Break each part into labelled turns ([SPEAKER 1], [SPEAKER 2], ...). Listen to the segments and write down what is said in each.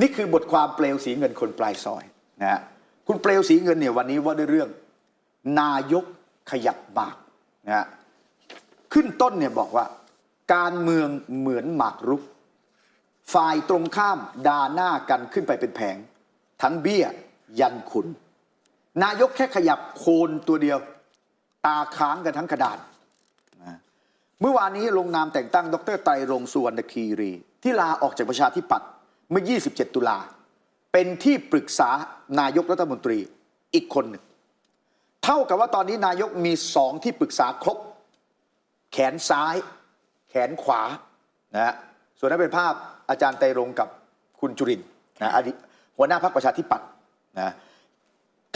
[SPEAKER 1] นี่คือบทความเปลวสีเงินคนปลายซอยนะฮะคุณเปลวสีเงินเนี่ยวันนี้ว่าด้วยเรื่อง นายกขยับหมากนะฮะขึ้นต้นเนี่ยบอกว่า การเมืองเหมือนหมากรุก ฝ่ายตรงข้ามด่าหน้ากันขึ้นไปเป็นแผง ทั้งเบี้ยยันขุน นายกแค่ขยับโคนตัวเดียว ตาค้างกันทั้งกระดานเมื่อวานนี้ลงนามแต่งตั้ง ดรไตรรงสุวรรณคีรี ที่ลาออกจากประชาธิปัตย์ มื่อ 27 ตุลา เป็นที่ปรึกษานายกรัฐมนตรีอีกคนหนึ่ง เท่ากับว่าตอนนี้นายกมีสองที่ปรึกษาครบ แขนซ้าย แขนขวานะฮะส่วนนั้นเป็นภาพอาจารย์ไตรรงกับคุณจุรินนะอดีตหัวหน้าพรรคประชาธิปัตย์นะ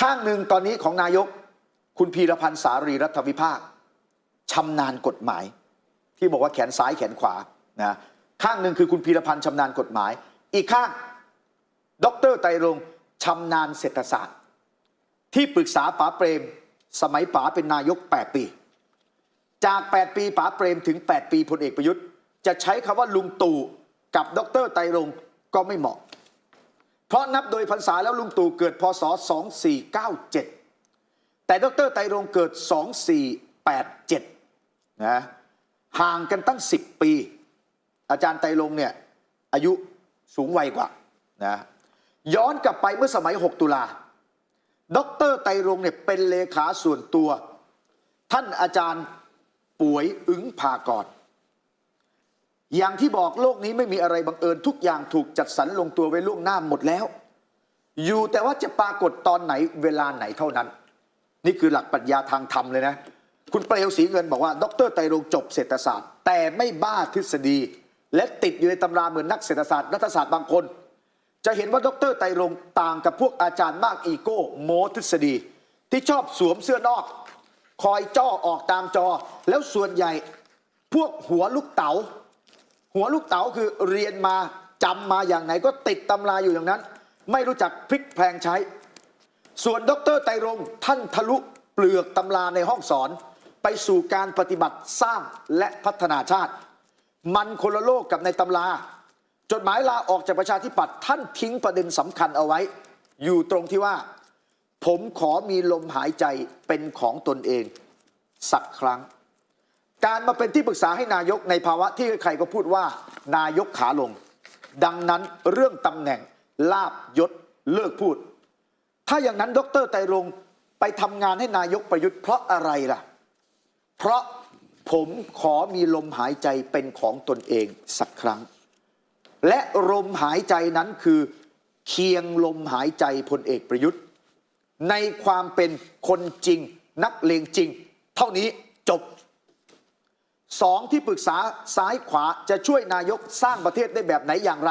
[SPEAKER 1] ข้างหนึ่งตอนนี้ของนายกคุณพีรพันธ์สารีรัฐวิภาคชำนาญกฎหมาย ที่บอกว่าแขนซ้ายแขนขวานะข้างหนึ่งคือคุณพีรพันธ์ชำนาญกฎหมาย อีกข้างดรไตรรงชำนาญเศรษฐศาสตร์ ที่ปรึกษาป๋าเปรม สมัยป๋าเป็นนายก 8 ปี จาก 8 ปีป๋าเปรมถึง 8 ปีพลเอกประยุทธ์ จะใช้คำว่าลุงตู่กับดรไตรรงก็ไม่เหมาะ เพราะนับโดยพรรษาแล้วลุงตู่เกิดพศ 2497 แต่ดรไตรรงเกิด 2487นะห่างกันตั้ง 10 ปี อาจารย์ไตรรงเนี่ยอายุ สูงวัยกว่านะย้อนกลับไปเมื่อสมัย 6 ตุลาดรไตรรงเนี่ยเป็นเลขาส่วนตัว ท่านอาจารย์ป่วยอึ้งพากรอย่างที่บอกโลกนี้ไม่มีอะไรบังเอิญทุกอย่างถูกจัดสรรลงตัวไว้ล่วงหน้าหมดแล้ว อยู่แต่ว่าจะปรากฏตอนไหนเวลาไหนเท่านั้น นี่คือหลักปรัชญาทางธรรมเลยนะ คุณเปลวศรีเงินบอกว่า ดรไตรรงจบเศรษฐศาสตร์ แต่ไม่บ้าทฤษฎี และติดอยู่ในตำราเหมือนนักเศรษฐศาสตร์รัฐศาสตร์บางคน จะเห็นว่าดรไตรรงต่างกับพวกอาจารย์มากอีโก้โมทฤษฎี ที่ชอบสวมเสื้อนอก คอยจ้อออกตามจอ แล้วส่วนใหญ่พวกหัวลูกเต๋า หัวลูกเต๋าคือเรียนมาจำมาอย่างไหนก็ติดตำราอยู่อย่างนั้น ไม่รู้จักพลิกแพลงใช้ ส่วนดรไตรรงท่านทะลุเปลือกตำราในห้องสอน ไปสู่การปฏิบัติสร้างและพัฒนาชาติ มันคนละโลกกับในตำรา จดหมายลาออกจากประชาธิปัตย์ท่านทิ้งประเด็นสำคัญเอาไว้ อยู่ตรงที่ว่า ผมขอมีลมหายใจเป็นของตนเอง สักครั้ง การมาเป็นที่ปรึกษาให้นายกในภาวะที่ใครก็พูดว่า นายกขาลง ดังนั้นเรื่องตำแหน่งลาบยศเลิกพูด ถ้าอย่างนั้นดรไตรรงไปทำงานให้นายกประยุทธ์เพราะอะไรล่ะ เพราะ ผมขอมีลมหายใจเป็นของตนเองสักครั้ง และลมหายใจนั้นคือเคียงลมหายใจพลเอกประยุทธ์ ในความเป็นคนจริง นักเลงจริง เท่านี้จบสองที่ปรึกษาซ้ายขวาจะช่วยนายกสร้างประเทศได้แบบไหนอย่างไร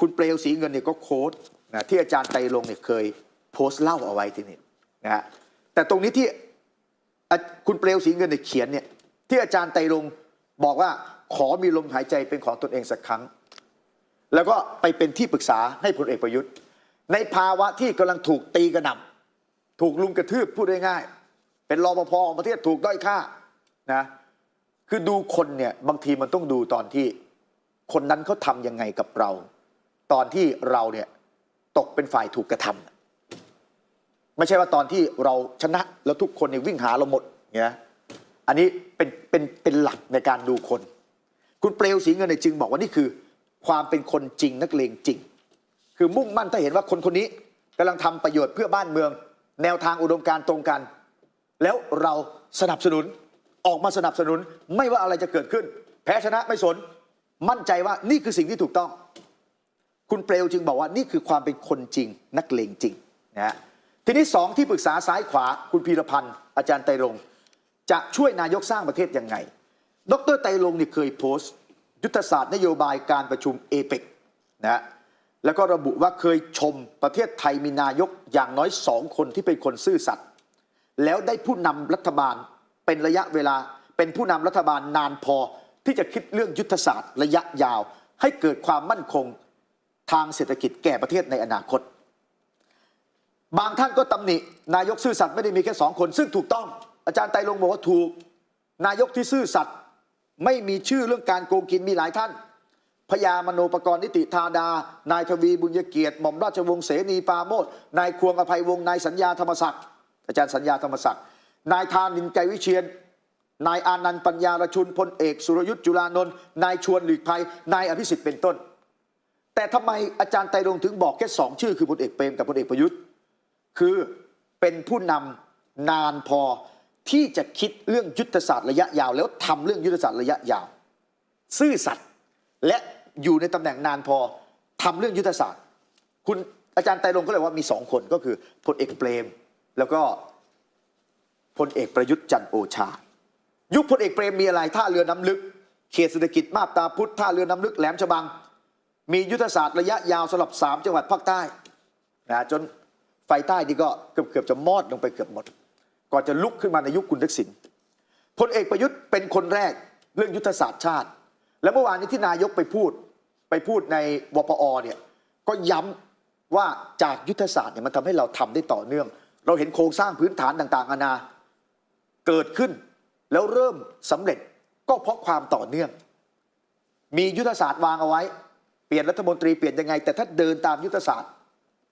[SPEAKER 1] คุณเปลวสีเงินเนี่ยก็โค้ดนะที่อาจารย์ไตรรงเนี่ยเคยโพสต์เล่าเอาไว้ที่นี่นะฮะแต่ตรงนี้ที่ คุณเปลวสีเงินเนี่ยเขียนเนี่ยที่อาจารย์ไตรรงบอกว่าขอมีลมหายใจเป็นของตนเองสักครั้ง แล้วก็ไปเป็นที่ปรึกษาให้พลเอกประยุทธ์ ในภาวะที่กำลังถูกตีกระหน่ำถูกลุมกระทืบพูดง่ายๆเป็นรปภของประเทศถูกด้อยค่านะคือดูคนเนี่ยบางทีมันต้องดูตอนที่คนนั้นเขาทำยังไงกับเรา ตอนที่เราเนี่ยตกเป็นฝ่ายถูกกระทำ ไม่ใช่ว่าตอนที่เราชนะแล้วทุกคนเนี่ยวิ่งหาเราหมดเนี่ยอันนี้เป็นเป็นเป็นหลักในการดูคน คุณเปลวสีเงินเนี่ยจึงบอกว่านี่คือ ความเป็นคนจริงนักเลงจริง คือมุ่งมั่นถ้าเห็นว่าคนคนนี้กำลังทำประโยชน์เพื่อบ้านเมือง แนวทางอุดมการณ์ตรงกัน แล้วเราสนับสนุนออกมาสนับสนุนไม่ว่าอะไรจะเกิดขึ้น แพ้ชนะไม่สน มั่นใจว่านี่คือสิ่งที่ถูกต้อง คุณเปลวจึงบอกว่านี่คือความเป็นคนจริงนักเลงจริงนะฮะ ทีนี้สองที่ปรึกษาซ้ายขวาคุณพีรพันธ์อาจารย์ไตรงจะช่วยนายกสร้างประเทศยังไง ดรไตรงเนี่ยเคยโพสต์ ยุทธศาสตร์นโยบายการประชุมเอเปกนะฮะแล้วก็ระบุว่าเคยชมประเทศไทยมีนายกอย่างน้อยสองคนที่เป็นคนซื่อสัตย์แล้วได้ผู้นำรัฐบาลเป็นระยะเวลาเป็นผู้นำรัฐบาลนานพอที่จะคิดเรื่องยุทธศาสตร์ระยะยาว ให้เกิดความมั่นคงทางเศรษฐกิจแก่ประเทศในอนาคต บางท่านก็ตำหนิ นายกซื่อสัตย์ไม่ได้มีแค่สองคน ซึ่งถูกต้อง อาจารย์ไตรรงบอกว่าถูก นายกที่ซื่อสัตย์ไม่มีชื่อเรื่องการโกงกินมีหลายท่านพญามโนปกรณ์นิติธาดา นายทวีบุญยเกียรติหม่อมราชวงศ์เสนีปาโมดนายควงอภัยวงศ์นายสัญญาธรรมศักดิ์อาจารย์สัญญาธรรมศักดิ์นายธานินไกรวิเชียนนายอานันต์ปัญญารชุนพลเอกสุรยุทธ์จุลานนท์นายชวนหลีกภัยนายอภิสิทธิ์เป็นต้น แต่ทำไมอาจารย์ไตรงถึงบอกแค่สองชื่อคือพลเอกเปรมกับพลเอกประยุทธ์ คือเป็นผู้นำนานพอที่จะคิดเรื่องยุทธศาสตร์ระยะยาว แล้วทำเรื่องยุทธศาสตร์ระยะยาว ซื่อสัตย์และอยู่ในตำแหน่งนานพอทำเรื่องยุทธศาสตร์ คุณอาจารย์ไตรรงค์ก็เลยว่ามีสองคนก็คือพลเอกเปรม แล้วก็พลเอกประยุทธ์จันทร์โอชา ยุคพลเอกเปรมมีอะไรท่าเรือน้ำลึก เขตเศรษฐกิจมาบตาพุทธท่าเรือน้ำลึกแหลมฉบัง มียุทธศาสตร์ระยะยาวสำหรับ 3 จังหวัดภาคใต้นะจน ไฟใต้นี่ก็เกือบเกือบจะมอดลงไปเกือบหมด ก่อนจะลุกขึ้นมาในยุคคุณทักษิณพลเอกประยุทธ์เป็นคนแรกเรื่องยุทธศาสตร์ชาติ และเมื่อวานนี้ที่นายกไปพูดไปพูดในวปอเนี่ยก็ย้ำว่าจากยุทธศาสตร์เนี่ยมันทำให้เราทำได้ต่อเนื่อง เราเห็นโครงสร้างพื้นฐานต่างๆนานาเกิดขึ้น แล้วเริ่มสำเร็จก็เพราะความต่อเนื่อง มียุทธศาสตร์วางเอาไว้ เปลี่ยนรัฐมนตรีเปลี่ยนยังไง แต่ถ้าเดินตามยุทธศาสตร์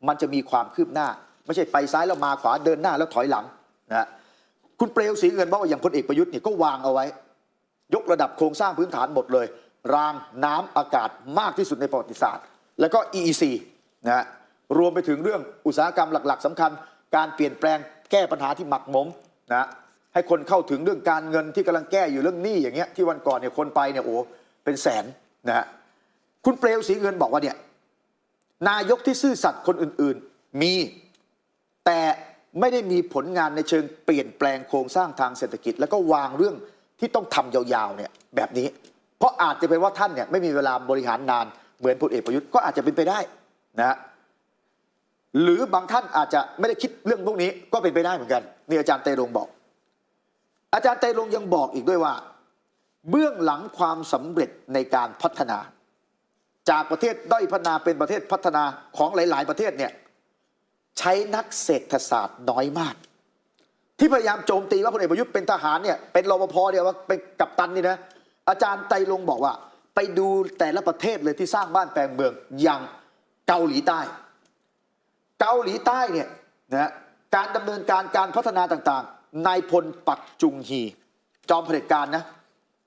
[SPEAKER 1] มันจะมีความคืบหน้า ไม่ใช่ไปซ้ายแล้วมาขวาเดินหน้าแล้วถอยหลังนะฮะคุณเปลวสีเงินบอกว่าอย่างพลเอกประยุทธ์เนี่ยก็วางเอาไว้ ยกระดับโครงสร้างพื้นฐานหมดเลย รางน้ำอากาศมากที่สุดในประวัติศาสตร์ แล้วก็ EEC นะฮะรวมไปถึงเรื่องอุตสาหกรรมหลัก ๆสำคัญ การเปลี่ยนแปลงแก้ปัญหาที่หมักหมมนะฮะให้คนเข้าถึงเรื่องการเงินที่กำลังแก้อยู่เรื่องหนี้อย่างเงี้ยที่วันก่อนเนี่ยคนไปเนี่ยโอ้เป็นแสนนะฮะคุณเปลวสีเงินบอกว่าเนี่ย นายกที่ซื่อสัตย์คนอื่นๆ มี แต่ไม่ได้มีผลงานในเชิงเปลี่ยนแปลงโครงสร้างทางเศรษฐกิจ แล้วก็วางเรื่องที่ต้องทำยาวๆเนี่ยแบบนี้ เพราะอาจจะเป็นว่าท่านเนี่ยไม่มีเวลาบริหารนานเหมือนพลเอกประยุทธ์ก็อาจจะเป็นไปได้นะหรือบางท่านอาจจะไม่ได้คิดเรื่องพวกนี้ก็เป็นไปได้เหมือนกันนี่อาจารย์เตรงบอก อาจารย์เตรงยังบอกอีกด้วยว่า เบื้องหลังความสำเร็จในการพัฒนา จากประเทศด้อยพัฒนาเป็นประเทศพัฒนาของหลาย ๆ ประเทศเนี่ยใช้นักเศรษฐศาสตร์น้อยมาก ที่พยายามโจมตีว่าพลเอกประยุทธ์เป็นทหารเนี่ยเป็นรปภเดียวว่าเป็นกัปตันนี่นะอาจารย์ไตลงบอกว่า ไปดูแต่ละประเทศเลยที่สร้างบ้านแปลงเมืองอย่างเกาหลีใต้ เกาหลีใต้เนี่ยนะการดำเนินการการพัฒนาต่างๆนายพลปักจุงฮี จอมเผด็จการนะ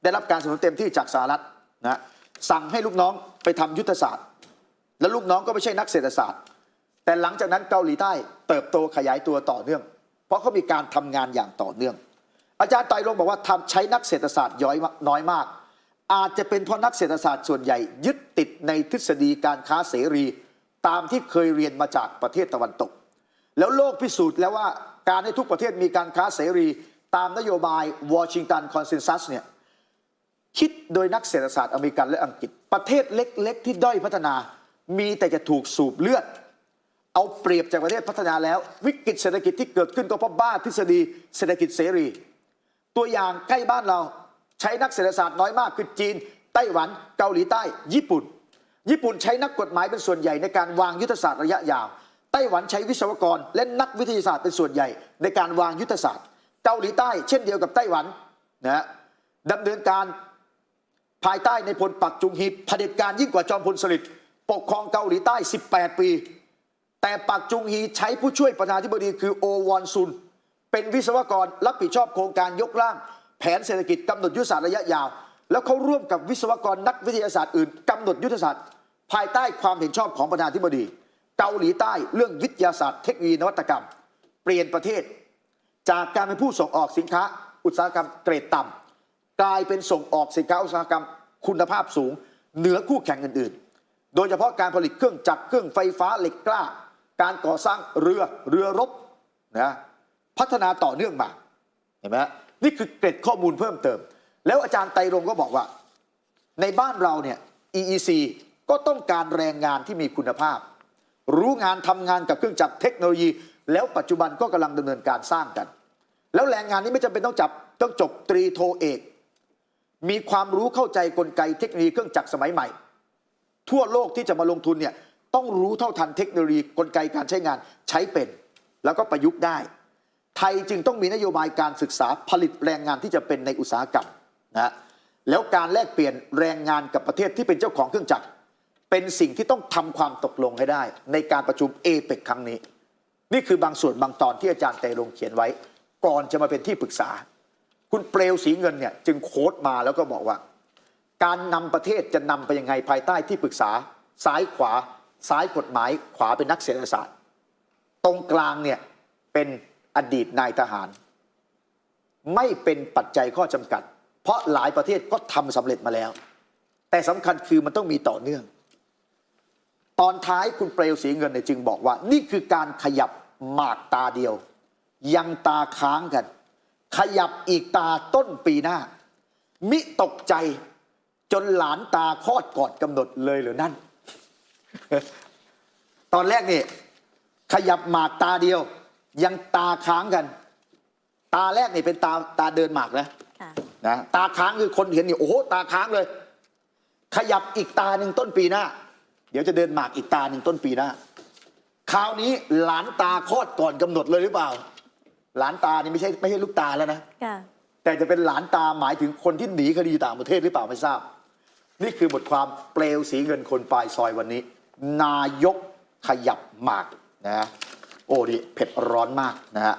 [SPEAKER 1] ได้รับการสนับสนุนเต็มที่จากสหรัฐนะ สั่งให้ลูกน้องไปทำยุทธศาสตร์ แล้วลูกน้องก็ไม่ใช่นักเศรษฐศาสตร์ แต่หลังจากนั้นเกาหลีใต้เติบโตขยายตัวต่อเนื่อง เพราะเขามีการทำงานอย่างต่อเนื่อง อาจารย์ไตรลงบอกว่าทำใช้นักเศรษฐศาสตร์ย้อยน้อยมาก อาจจะเป็นเพราะนักเศรษฐศาสตร์ส่วนใหญ่ ยึดติดในทฤษฎีการค้าเสรี ตามที่เคยเรียนมาจากประเทศตะวันตก แล้วโลกพิสูจน์แล้วว่าการให้ทุกประเทศมีการค้าเสรี ตามนโยบายวอชิงตันคอนเซนแซสเนี่ย คิดโดยนักเศรษฐศาสตร์อเมริกันและอังกฤษ ประเทศเล็ก ๆ ที่ด้อยพัฒนา มีแต่จะถูกสูบเลือด เอาเปรียบจากประเทศพัฒนาแล้ว วิกฤตเศรษฐกิจที่เกิดขึ้นก็เพราะบ้าทฤษฎีเศรษฐกิจเสรี ตัวอย่างใกล้บ้านเราใช้นักเศรษฐศาสตร์น้อยมากคือจีน ไต้หวันเกาหลีใต้ ญี่ปุ่น ญี่ปุ่นใช้นักกฎหมายเป็นส่วนใหญ่ในการวางยุทธศาสตร์ระยะยาวไต้หวันใช้วิศวกรและนักวิทยาศาสตร์เป็นส่วนใหญ่ ในการวางยุทธศาสตร์ เกาหลีใต้ เช่นเดียวกับไต้หวันนะฮะดำเนินการ ภายใต้ในพลปักจุงฮีเผด็จการยิ่งกว่าจอมพลสฤษดิ์ปกครองเกาหลีใต้ 18 ปี แต่ปักจุงฮีใช้ผู้ช่วยประธานาธิบดีคือโอวอนซุน เป็นวิศวกรรับผิดชอบโครงการยกร่าง แผนเศรษฐกิจกำหนดยุทธศาสตร์ระยะยาว แล้วเขาร่วมกับวิศวกรนักวิทยาศาสตร์อื่นกำหนดยุทธศาสตร์ ภายใต้ความเห็นชอบของประธานาธิบดี เกาหลีใต้เรื่องวิทยาศาสตร์เทคโนโลยีนวัตกรรม เปลี่ยนประเทศ จากการเป็นผู้ส่งออกสินค้า อุตสาหกรรมเกรดต่ำกลายเป็นส่งออกสินค้าอุตสาหกรรม คุณภาพสูง เหนือคู่แข่งอื่นๆ โดยเฉพาะการผลิตเครื่องจักรเครื่องไฟฟ้าเหล็กกล้า การก่อสร้างเรือเรือรบนะพัฒนาต่อเนื่องมาเห็นไหมนี่คือเกร็ดข้อมูลเพิ่มเติม แล้วอาจารย์ไตรรงก็บอกว่า ในบ้านเราเนี่ย EEC ก็ต้องการแรงงานที่มีคุณภาพ รู้งานทำงานกับเครื่องจักรเทคโนโลยี แล้วปัจจุบันก็กำลังดำเนินการสร้างกัน แล้วแรงงานนี้ไม่จำเป็นต้องจับต้องจบตรีโทเอก มีความรู้เข้าใจกลไกเทคโนโลยีเครื่องจักรสมัยใหม่ ทั่วโลกที่จะมาลงทุนเนี่ยต้องรู้เท่าทันเทคโนโลยีกลไกการใช้งานใช้เป็น แล้วก็ประยุกต์ได้ ไทยจึงต้องมีนโยบายการศึกษาผลิตแรงงานที่จะเป็นในอุตสาหกรรมนะแล้วการแลกเปลี่ยนแรงงานกับประเทศที่เป็นเจ้าของเครื่องจักร เป็นสิ่งที่ต้องทำความตกลงให้ได้ ในการประชุมเอเปกครั้งนี้ นี่คือบางส่วนบางตอนที่อาจารย์เตลงเขียนไว้ ก่อนจะมาเป็นที่ปรึกษา คุณเปลวสีเงินเนี่ยจึงโค้ดมาแล้วก็บอกว่า การนำประเทศจะนำไปยังไงภายใต้ที่ปรึกษาซ้ายขวาซ้ายกฎหมายขวาเป็นนักเศรษฐศาสตร์ ตรงกลางเนี่ยเป็นอดีตนายทหาร ไม่เป็นปัจจัยข้อจำกัด เพราะหลายประเทศก็ทำสำเร็จมาแล้ว แต่สำคัญคือมันต้องมีต่อเนื่อง ตอนท้ายคุณเปลวสีเงินเนี่ยจึงบอกว่า นี่คือการขยับหมากตาเดียว ยังตาค้างกัน ขยับอีกตาต้นปีหน้า มิตกใจจนหลานตาคลอดก่อนกำหนดเลยหรือนั่น ตอนแรกนี่ ขยับหมากตาเดียว ยังตาค้างกัน ตาแรกนี่เป็นตาตาเดินหมากนะ
[SPEAKER 2] ค่ะ
[SPEAKER 1] นะตาค้างคือคนเห็นนี่โอ้โหตาค้างเลย ขยับอีกตาหนึ่งต้นปีหน้า เดี๋ยวจะเดินหมากอีกตาหนึ่งต้นปีหน้า คราวนี้หลานตาคลอดก่อนกำหนดเลยหรือเปล่า หลานตานี่ไม่ใช่ไม่ใช่ลูกตาแล้วนะ
[SPEAKER 2] ค่ะ
[SPEAKER 1] แต่จะเป็นหลานตาหมายถึงคนที่หนีคดีต่างประเทศหรือเปล่าไม่ทราบ นี่คือบทความเปลวสีเงินคนปลายซอยวันนี้ นายกขยับหมากนะฮะโอ้ดิเผ็ดร้อนมากนะฮะ